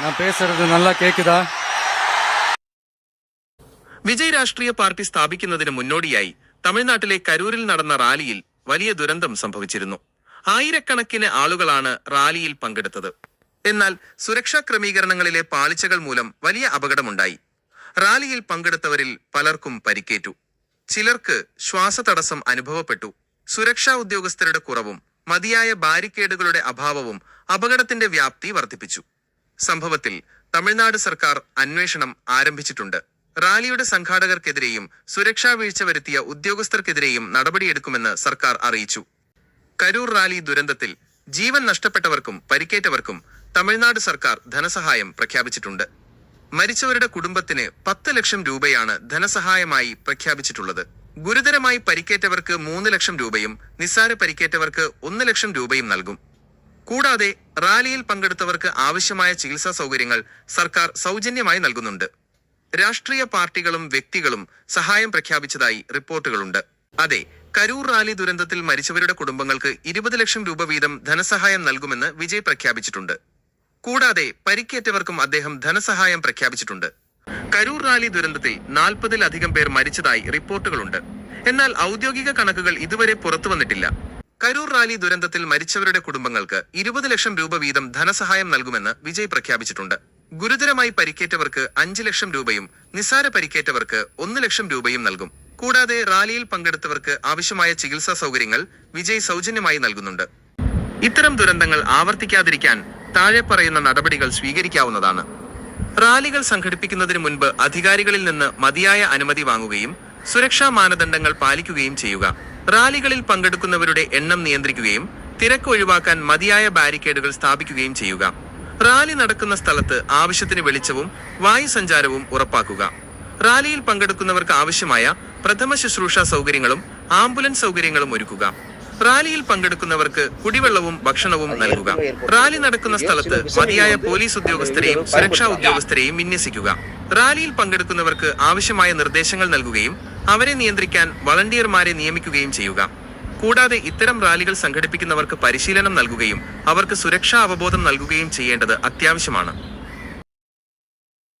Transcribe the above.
நான் பேசுறது நல்லா கேக்குதா വിജയ് രാഷ്ട്രീയ പാർട്ടി സ്ഥാപിക്കുന്നതിന് മുന്നോടിയായി തമിഴ്നാട്ടിലെ കരൂരിൽ നടന്ന റാലിയിൽ വലിയ ദുരന്തം സംഭവിച്ചിരുന്നു ആയിരക്കണക്കിന് ആളുകളാണ് റാലിയിൽ പങ്കെടുത്തത് എന്നാൽ സുരക്ഷാ ക്രമീകരണങ്ങളിലെ പാളിച്ചകൾ മൂലം വലിയ അപകടമുണ്ടായി റാലിയിൽ പങ്കെടുത്തവരിൽ പലർക്കും പരിക്കേറ്റു ചിലർക്ക് ശ്വാസതടസ്സം അനുഭവപ്പെട്ടു സുരക്ഷാ ഉദ്യോഗസ്ഥരുടെ കുറവും മതിയായ ബാരിക്കേഡുകളുടെ അഭാവവും അപകടത്തിന്റെ വ്യാപ്തി വർദ്ധിപ്പിച്ചു സംഭവത്തിൽ തമിഴ്നാട് സർക്കാർ അന്വേഷണം ആരംഭിച്ചിട്ടുണ്ട്. റാലിയുടെ സംഘാടകർക്കെതിരെയും സുരക്ഷാ വീഴ്ച വരുത്തിയ ഉദ്യോഗസ്ഥർക്കെതിരെയും നടപടിയെടുക്കുമെന്ന് സർക്കാർ അറിയിച്ചു. കരൂർ റാലി ദുരന്തത്തിൽ ജീവൻ നഷ്ടപ്പെട്ടവർക്കും പരിക്കേറ്റവർക്കും തമിഴ്നാട് സർക്കാർ ധനസഹായം പ്രഖ്യാപിച്ചിട്ടുണ്ട്. മരിച്ചവരുടെ കുടുംബത്തിന് പത്ത് ലക്ഷം രൂപയാണ് ധനസഹായമായി പ്രഖ്യാപിച്ചിട്ടുള്ളത്. ഗുരുതരമായി പരിക്കേറ്റവർക്ക് മൂന്ന് ലക്ഷം രൂപയും നിസ്സാര പരിക്കേറ്റവർക്ക് ഒന്ന് ലക്ഷം രൂപയും നൽകും. കൂടാതെ റാലിയിൽ പങ്കെടുത്തവർക്ക് ആവശ്യമായ ചികിത്സാ സൗകര്യങ്ങൾ സർക്കാർ സൗജന്യമായി നൽകുന്നുണ്ട്. രാഷ്ട്രീയ പാർട്ടികളും വ്യക്തികളും സഹായം പ്രഖ്യാപിച്ചതായി റിപ്പോർട്ടുകളുണ്ട്. അതെ കരൂർ റാലി ദുരന്തത്തിൽ മരിച്ചവരുടെ കുടുംബങ്ങൾക്ക് ഇരുപത് ലക്ഷം രൂപ വീതം ധനസഹായം നൽകുമെന്ന് വിജയ് പ്രഖ്യാപിച്ചിട്ടുണ്ട്. കൂടാതെ പരിക്കേറ്റവർക്കും അദ്ദേഹം ധനസഹായം പ്രഖ്യാപിച്ചിട്ടുണ്ട്. കരൂർ റാലി ദുരന്തത്തിൽ നാൽപ്പതിലധികം പേർ മരിച്ചതായി റിപ്പോർട്ടുകളുണ്ട്. എന്നാൽ ഔദ്യോഗിക കണക്കുകൾ ഇതുവരെ പുറത്തു വന്നിട്ടില്ല കരൂർ റാലി ദുരന്തത്തിൽ മരിച്ചവരുടെ കുടുംബങ്ങൾക്ക് ഇരുപത് ലക്ഷം രൂപ വീതം ധനസഹായം നൽകുമെന്ന് വിജയ് പ്രഖ്യാപിച്ചിട്ടുണ്ട്. ഗുരുതരമായി പരിക്കേറ്റവർക്ക് അഞ്ച് ലക്ഷം രൂപയും നിസാര പരിക്കേറ്റവർക്ക് ഒന്ന് ലക്ഷം രൂപയും നൽകും. കൂടാതെ റാലിയിൽ പങ്കെടുത്തവർക്ക് ആവശ്യമായ ചികിത്സാ സൗകര്യങ്ങൾ വിജയ് സൗജന്യമായി നൽകുന്നുണ്ട്. ഇത്തരം ദുരന്തങ്ങൾ ആവർത്തിക്കാതിരിക്കാൻ താഴെ പറയുന്ന നടപടികൾ സ്വീകരിക്കാവുന്നതാണ്. റാലികൾ സംഘടിപ്പിക്കുന്നതിന് മുൻപ് അധികാരികളിൽ നിന്ന് മതിയായ അനുമതി വാങ്ങുകയും സുരക്ഷാ മാനദണ്ഡങ്ങൾ പാലിക്കുകയും ചെയ്യുക. റാലികളിൽ പങ്കെടുക്കുന്നവരുടെ എണ്ണം നിയന്ത്രിക്കുകയും തിരക്ക് ഒഴിവാക്കാൻ മതിയായ ബാരിക്കേഡുകൾ സ്ഥാപിക്കുകയും ചെയ്യുക. റാലി നടക്കുന്ന സ്ഥലത്ത് ആവശ്യത്തിന് വെളിച്ചവും വായു സഞ്ചാരവും ഉറപ്പാക്കുക. റാലിയിൽ പങ്കെടുക്കുന്നവർക്ക് ആവശ്യമായ പ്രഥമ ശുശ്രൂഷ സൗകര്യങ്ങളും ആംബുലൻസ് സൗകര്യങ്ങളും ഒരുക്കുക. റാലിയിൽ പങ്കെടുക്കുന്നവർക്ക് കുടിവെള്ളവും ഭക്ഷണവും നൽകുക. റാലി നടക്കുന്ന സ്ഥലത്ത് മതിയായ പോലീസ് ഉദ്യോഗസ്ഥരെയും സുരക്ഷാ ഉദ്യോഗസ്ഥരെയും വിന്യസിക്കുക. റാലിയിൽ പങ്കെടുക്കുന്നവർക്ക് ആവശ്യമായ നിർദ്ദേശങ്ങൾ നൽകുകയും അവരെ നിയന്ത്രിക്കാൻ വളണ്ടിയർമാരെ നിയമിക്കുകയും ചെയ്യുക. കൂടാതെ ഇത്തരം റാലികൾ സംഘടിപ്പിക്കുന്നവർക്ക് പരിശീലനം നൽകുകയും അവർക്ക് സുരക്ഷാ അവബോധം നൽകുകയും ചെയ്യേണ്ടത് അത്യാവശ്യമാണ്.